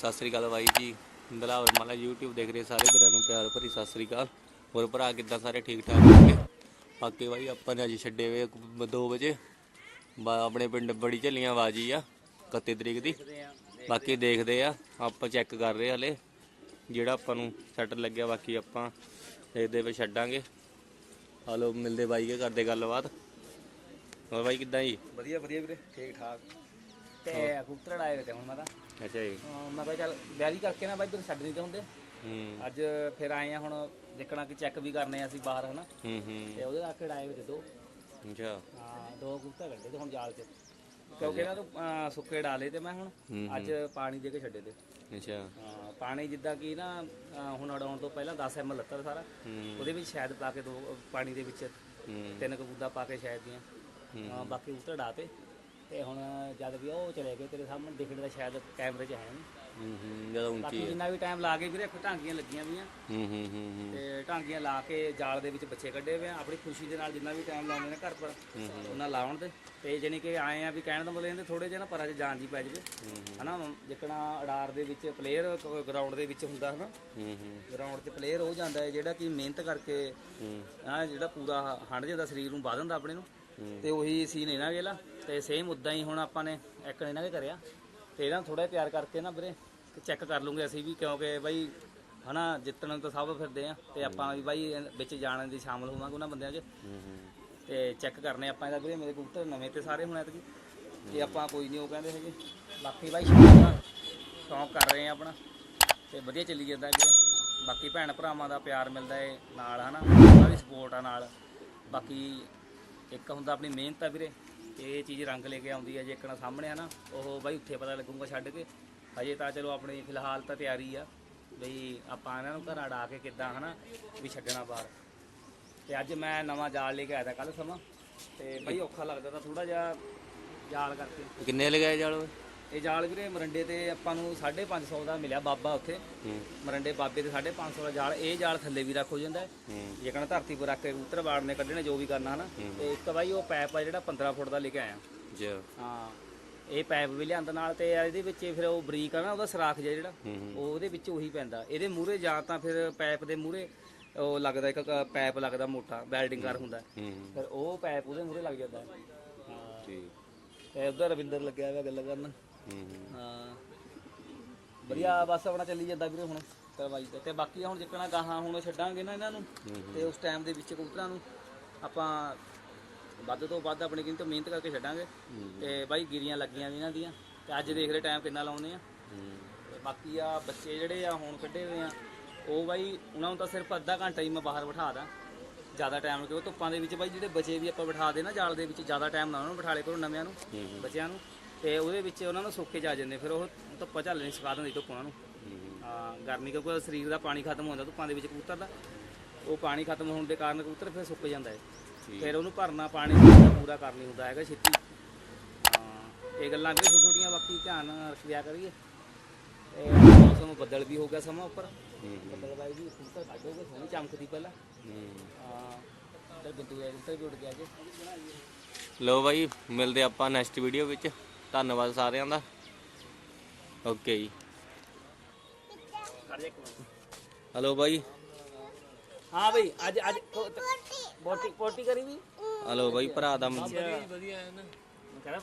ਸਤਿ ਸ੍ਰੀ ਅਕਾਲ ਬਾਈ ਜੀ। ਦਲਾਵਰ ਮਾਲਾ YouTube ਦੇਖ ਰਹੇ ਸਾਰੇ ਵੀਰਾਂ ਨੂੰ ਪਿਆਰ ਭਰੀ ਸਤਿ ਸ੍ਰੀ ਅਕਾਲ। ਹੋਰ ਭਰਾ ਕਿੱਦਾਂ ਸਾਰੇ ਠੀਕ ਠਾਕ ਹੋਣਗੇ? ਬਾਕੀ ਬਾਈ ਆਪਾਂ ਨੇ ਅੱਜ ਛੱਡੇ ਵੇ 2 ਵਜੇ। ਆਪਣੇ ਪਿੰਡ ਬੜੀ ਝੱਲੀਆਂ ਬਾਜੀ ਆ 31 ਤਰੀਕ ਦੀ। ਬਾਕੀ ਦੇਖਦੇ ਆ ਆਪਾਂ ਚੈੱਕ ਕਰ ਰਹੇ ਹਲੇ। ਜਿਹੜਾ ਆਪਾਂ ਨੂੰ ਸੈੱਟ ਲੱਗਿਆ ਬਾਕੀ ਆਪਾਂ ਇਹਦੇ ਵਿੱਚ ਛੱਡਾਂਗੇ। ਹਲੋ ਮਿਲਦੇ ਬਾਈ ਕੇ ਕਰਦੇ ਗੱਲਬਾਤ। ਹੋਰ ਬਾਈ ਕਿੱਦਾਂ ਜੀ? ਵਧੀਆ ਵਧੀਆ ਵੀਰੇ ਠੀਕ ਠਾਕ। ਤੇ ਕਬੂਤਰ ਆਏ ਤੇ ਹੁਣ ਮੈਂ ਤਾਂ ਅੱਛਾ ਜੀ। ਅਹ ਮੈਂ ਕਿਹਾ ਚੱਲ ਵਿਆਹ ਕਰਕੇ ਨਾ ਬਾਈ ਤੂੰ ਛੱਡ ਨਹੀਂ ਤੇ ਹੁੰਦੇ ਹੂੰ। ਅੱਜ ਫਿਰ ਆਏ ਆ ਹੁਣ ਦੇਖਣਾ ਕਿ ਚੈੱਕ ਵੀ ਕਰਨੇ ਆ ਅਸੀਂ ਬਾਹਰ ਹਨਾ। ਹੂੰ ਹੂੰ। ਤੇ ਉਹਦੇ ਨਾਲ ਕਿਹੜਾ ਆਏ ਹੋਏ ਤੇ ਦੋ। ਅੱਛਾ। ਹਾਂ ਦੋ ਕਬੂਤਰ ਕੱਢੇ ਤੇ ਹੁਣ ਜਾਲ 'ਚ ਕਿਉਂਕਿ ਇਹਨਾਂ ਤੋਂ ਅਹ, ਸੁੱਕੇ ਡਾਲੇ ਤੇ ਮੈਂ ਹੁਣ। ਹੂੰ ਅੱਜ ਪਾਣੀ ਦੇ ਕੇ ਛੱਡੇ ਤੇ। ਅੱਛਾ। ਹਾਂ, ਪਾਣੀ ਜਿੱਦਾਂ ਕਿ ਨਾ ਅਹ, ਹੁਣ ਅਡਾਉਣ ਤੋਂ ਪਹਿਲਾਂ 10 ਐਮਐਲ ਲੱਤਰ ਸਾਰਾ। ਹੂੰ। ਉਹਦੇ ਵਿੱਚ ਸ਼ਾਇਦ ਪਾ ਕੇ ਦੋ ਪਾਣੀ ਦੇ ਵਿੱਚ ਹੂੰ। ਤਿੰਨ ਕਬੂਦਾ ਪਾ ਕੇ ਸ਼ਾਇਦ ਦੀਆਂ। ਹਾਂ, ਬਾਕੀ ਕਬੂਤਰ ਡਾਤੇ ਤੇ। ਹੁਣ ਜਦ ਵੀ ਉਹ ਚਲੇ ਗਏ ਤੇਰੇ ਸਾਹਮਣੇ ਦਿਖਣ ਦਾ ਸ਼ਾਇਦ ਕੈਮਰੇ 'ਚ ਹੈ ਨਹੀਂ। ਹੂੰ ਹੂੰ ਜਦੋਂ ਬਾਕੀ ਉੱਚੀ ਹੈ। ਜਿੰਨਾ ਵੀ ਟਾਈਮ ਲਾ ਕੇ ਵੀਰੇ ਫਿਰ ਟਾਂਗੀਆਂ ਲੱਗੀਆਂ ਵੀਆਂ। ਹੂੰ ਹੂੰ ਹੂੰ ਹੂੰ। ਤੇ ਟਾਂਗੀਆਂ ਲਾ ਕੇ ਜਾਲ ਦੇ ਵਿੱਚ ਬੱਚੇ ਕੱਢੇ ਹੋਏ ਆ। ਆਪਣੀ ਖੁਸ਼ੀ ਦੇ ਨਾਲ ਜਿੰਨਾ ਵੀ ਟਾਈਮ ਲਾਉਂਦੇ ਨੇ ਘਰ ਪਰ ਉਹਨਾਂ ਲਾਉਣ ਦੇ ਤੇ ਜਾਣੀ ਕਿ ਆਏ ਆ ਵੀ ਕਹਿਣ ਦਾ ਮਤਲਬ ਇਹਦੇ ਥੋੜੇ ਜਿਹਾ ਨਾ ਪਰਾਂ 'ਚ ਜਾਣ ਦੀ ਪੈ ਜਵੇ। ਹਨਾ ਜਿੱਕਣਾ ਅਡਾਰ ਦੇ ਵਿੱਚ ਪਲੇਅਰ ਗਰਾਊਂਡ ਦੇ ਵਿੱਚ ਹੁੰਦਾ ਹਨਾ। ਹੂੰ ਹੂੰ। ਗਰਾਊਂਡ 'ਚ ਪਲੇਅਰ ਹੋ ਜਾਂਦਾ ਹੈ ਜਿਹੜਾ ਕਿ ਮਿਹਨਤ ਕਰਕੇ ਹੂੰ। ਜਿਹੜਾ ਪੂਰਾ ਹੰਡ ਜਾਂਦਾ ਸਰੀਰ ਨੂੰ ਵਧਾਉਂਦਾ ਆਪਣੇ ਨੂੰ। ਤੇ ਉਹੀ ਸੀਨ ਇਹਨਾਂ ਵੇਲਾ ਤੇ ਸੇਮ ਉਦਾਂ ਹੀ ਹੁਣ ਆਪਾਂ ਨੇ ਇੱਕ ਇਹਨਾਂ ਦੇ ਕਰਿਆ ਤੇ ਇਹਨਾਂ ਥੋੜਾ ਤਿਆਰ ਕਰਕੇ ਨਾ ਵੀਰੇ ਚੈੱਕ ਕਰ ਲੂੰਗੇ ਅਸੀਂ ਵੀ ਕਿਉਂਕਿ ਬਾਈ ਹਨਾ ਜਿੱਤਣ ਨੂੰ ਤਾਂ ਸਭ ਫਿਰਦੇ ਆ ਤੇ ਆਪਾਂ ਵੀ ਬਾਈ ਵਿੱਚ ਜਾਣ ਦੀ ਸ਼ਾਮਲ ਹੋਵਾਂਗੇ ਉਹਨਾਂ ਬੰਦਿਆਂ 'ਚ। ਹੂੰ ਹੂੰ। ਤੇ ਚੈੱਕ ਕਰਨੇ ਆਪਾਂ ਇਹਦਾ ਵੀਰੇ ਮੇਰੇ ਕਬੂਤਰ ਨਵੇਂ ਤੇ ਸਾਰੇ ਹੁਣ ਐਤਕੀ। ਤੇ ਆਪਾਂ ਕੋਈ ਨਹੀਂ ਉਹ ਕਹਿੰਦੇ ਹੈਗੇ। ਬਾਕੀ ਬਾਈ ਸ਼ੌਂਕ ਕਰ ਰਹੇ ਆ ਆਪਣਾ। ਤੇ ਵਧੀਆ ਚੱਲੀ ਜਾਂਦਾ ਵੀਰੇ। ਬਾਕੀ ਭੈਣ ਭਰਾਵਾਂ ਦਾ ਪਿਆਰ ਮਿਲਦਾ ਏ ਨਾਲ ਹਨਾ। ਉਹਨਾਂ ਦੀ ਸਪੋਰਟ ਆ ਨਾਲ। ਬਾਕੀ ਇੱਕ ਹੁੰਦਾ ਆਪਣੀ ਮਿਹਨਤ ਆ ਵੀਰੇ ਤੇ ਇਹ ਚੀਜ਼ ਰੰਗ ਲੈ ਕੇ ਆਉਂਦੀ ਹੈ ਜੇ ਇੱਕਣਾ ਸਾਹਮਣੇ ਆ ਨਾ, ਉਹ ਬਾਈ ਉੱਥੇ ਪਤਾ ਲੱਗੂਗਾ ਛੱਡ ਕੇ। ਹਜੇ ਤਾਂ ਚਲੋ ਆਪਣੀ ਫਿਲਹਾਲ ਤਾਂ ਤਿਆਰੀ ਆ, ਬਈ ਆਪਾਂ ਇਹਨਾਂ ਨੂੰ ਘਰਾਂ ਡਾ ਕੇ ਕਿੱਦਾਂ ਹਨਾ, ਵੀ ਛੱਡਣਾ ਬਾਹਰ। ਤੇ ਅੱਜ ਮੈਂ ਨਵਾਂ ਜਾਲ ਲੈ ਕੇ ਆਇਆ ਕੱਲ ਸਮਾਂ, ਤੇ ਬਈ ਔਖਾ ਲੱਗਦਾ ਤਾਂ ਥੋੜਾ ਜਿਹਾ ਜਾਲ ਕਰਕੇ। ਕਿੰਨੇ ਲਗਾਏ ਜਾਲ ਓਏ? ਇਹ ਜਾਲ ਵੀਰੇ ਮਰੰਡੇ ਤੇ ਆਪਾਂ ਨੂੰ 550 ਦਾ ਮਿਲਿਆ ਬਾਬਾ ਉੱਥੇ। ਮਰੰਡੇ ਬਾਬੇ ਤੇ 550 ਦਾ ਜਾਲ ਇਹ ਜਾਲ ਥੱਲੇ ਵੀ ਰੱਖ ਹੋ ਜਾਂਦਾ ਹੈ। ਹੂੰ। ਜੇ ਕਹਣਾ ਧਰਤੀ ਪਰ ਰੱਖ ਕੇ ਕਬੂਤਰ ਵਾੜਨੇ ਕੱਢਣੇ ਜੋ ਵੀ ਕਰਨਾ ਹਨਾ। ਤੇ ਇੱਕ ਬਾਈ ਉਹ ਪੈਪ ਆ ਜਿਹੜਾ 15 ਫੁੱਟ ਦਾ ਲੈ ਕੇ ਆਇਆ। ਜੀ। ਹਾਂ। ਇਹ ਪੈਪ ਵੀ ਲਿਆਂਦਾ ਨਾਲ ਤੇ ਇਹਦੇ ਵਿੱਚ ਫਿਰ ਉਹ ਬਰੀਕ ਆ ਨਾ ਉਹਦਾ ਸਰਾਖ ਜਿਹਾ ਜਿਹੜਾ ਉਹ ਉਹਦੇ ਵਿੱਚ ਉਹੀ ਪੈਂਦਾ। ਇਹਦੇ ਮੂਹਰੇ ਜਾਂ ਤਾਂ ਫਿਰ ਪੈਪ ਦੇ ਮੂਹਰੇ ਉਹ ਲੱਗਦਾ ਇੱਕ ਪੈਪ ਲੱਗਦਾ ਮੋਟਾ ਵੈਲਡਿੰਗ ਕਰ ਹੁੰਦਾ। ਫਿਰ ਉਹ ਪੈਪ ਉਹਦੇ ਮੂਹਰੇ ਲੱਗ ਜਾਂਦਾ। ਠੀਕ। ਤੇ ਉਧਰ ਰਵਿੰਦਰ ਲੱਗਿਆ ਹੋਇਆ ਗੱਲ ਕਰਨ। ਹਾਂ। ਵਧੀਆ, ਬਸ ਆਪਣਾ ਚੱਲੀ ਜਾਂਦਾ ਵੀਰੇ ਹੁਣ, ਕਰਵਾਈ ਤੇ। ਤੇ ਬਾਕੀ ਹੁਣ ਜਿੱਕਣਾ ਗਾਹਾਂ ਹੁਣ ਛੱਡਾਂਗੇ ਨਾ ਇਹਨਾਂ ਨੂੰ, ਤੇ ਉਸ ਟਾਈਮ ਦੇ ਵਿੱਚ ਕਬੂਤਰਾਂ ਨੂੰ ਆਪਾਂ ਵੱਧ ਤੋਂ ਵੱਧ ਆਪਣੇ ਕਿੰਨੀ ਤੋਂ ਮਿਹਨਤ ਕਰਕੇ ਛੱਡਾਂਗੇ। ਤੇ ਬਾਈ ਗਿਰੀਆਂ ਲੱਗੀਆਂ ਵੀ ਇਹਨਾਂ ਦੀਆਂ, ਤੇ ਅੱਜ ਦੇਖ ਰਹੇ ਟਾਈਮ ਕਿੰਨਾ ਲਾਉਂਦੇ ਆ। ਤੇ ਬਾਕੀ ਆ ਬੱਚੇ ਜਿਹੜੇ ਆ ਹੁਣ ਕੱਢੇ ਹੋਏ ਆ, ਉਹ ਬਾਈ ਉਹਨਾਂ ਨੂੰ ਤਾਂ ਸਿਰਫ ਅੱਧਾ ਘੰਟਾ ਹੀ ਮੈਂ ਬਾਹਰ ਬਿਠਾ ਦਾਂ। ਜ਼ਿਆਦਾ ਟਾਈਮ ਕਿਉਂਕਿ ਧੁੱਪਾਂ ਦੇ ਵਿੱਚ ਬਾਈ ਜਿਹੜੇ ਬਚੇ ਵੀ ਆਪਾਂ ਬਿਠਾ ਦੇ ਨਾ ਜਾਲ ਦੇ ਵਿੱਚ ਜ਼ਿਆਦਾ ਟਾਈਮ ਨਾ ਉਹਨਾਂ ਨੂੰ ਬਿਠਾਲੇ ਕਰੋ ਨਵਿਆਂ ਨੂੰ ਬੱਚਿਆਂ ਨੂੰ ਤੇ ਉਹਦੇ ਵਿੱਚ ਉਹਨਾਂ ਨੂੰ ਸੁੱਕੇ ਜਾ ਜਾਂਦੇ ਫਿਰ ਉਹ ਧੁੱਪਾਂ ਝੱਲ ਨਹੀਂ ਸਿਖਾ ਦਿੰਦੀ ਧੁੱਪ ਉਹਨਾਂ ਨੂੰ। ਹਾਂ ਗਰਮੀ ਕਿਉਂਕਿ ਸਰੀਰ ਦਾ ਪਾਣੀ ਖਤਮ ਹੋ ਜਾਂਦਾ ਧੁੱਪਾਂ ਦੇ ਵਿੱਚ ਕਬੂਤਰ ਦਾ ਉਹ ਪਾਣੀ ਖਤਮ ਹੋਣ ਦੇ ਕਾਰਨ ਕਬੂਤਰ ਫਿਰ ਸੁੱਕ ਜਾਂਦਾ ਹੈ ਫਿਰ ਉਹਨੂੰ ਭਰਨਾ ਪਾਣੀ ਪੂਰਾ ਕਰ ਨਹੀਂ ਹੁੰਦਾ ਹੈਗਾ ਛੇਤੀ। ਹਾਂ ਇਹ ਗੱਲਾਂ ਵੀ ਛੋਟੀਆਂ ਛੋਟੀਆਂ ਬਾਕੀ ਧਿਆਨ ਰੱਖਿਆ ਕਰੀਏ। ਤੇ ਮੌਸਮ ਬੱਦਲ ਵੀ ਹੋ ਗਿਆ ਸਮਾਂ ਉੱਪਰ। ਬੱਦਲ ਬਾਈ ਵੀ ਕਬੂਤਰ ਕੱਢੋਗੇ ਸੋਹਣੀ ਚਮਕਦੀ ਪਹਿਲਾਂ। ਹੂੰ ਹਾਂ ਤੇ ਬਿੰਦੂ ਹੈ ਕਬੂਤਰ ਵੀ ਉੱਡ ਗਿਆ ਜੀ ਲੋ ਬਾਈ ਮਿਲਦੇ ਆਪਾਂ ਨੈਕਸਟ ਵੀਡੀਓ ਵਿੱਚ। ਧੰਨਵਾਦ ਸਾਰਿਆਂ ਦਾ। ਓਕੇ ਜੀ। ਹਲੋ ਬਾਈ। ਹਾਂ ਬਈ ਅੱਜ ਅੱਜ ਬੋਟੀ ਬੋਟੀ ਕਰੀ ਵੀ? ਹਲੋ ਬਾਈ ਭਰਾ ਦਾ ਵਧੀਆ ਹੈ ਨਾ ਕਹਿੰਦਾ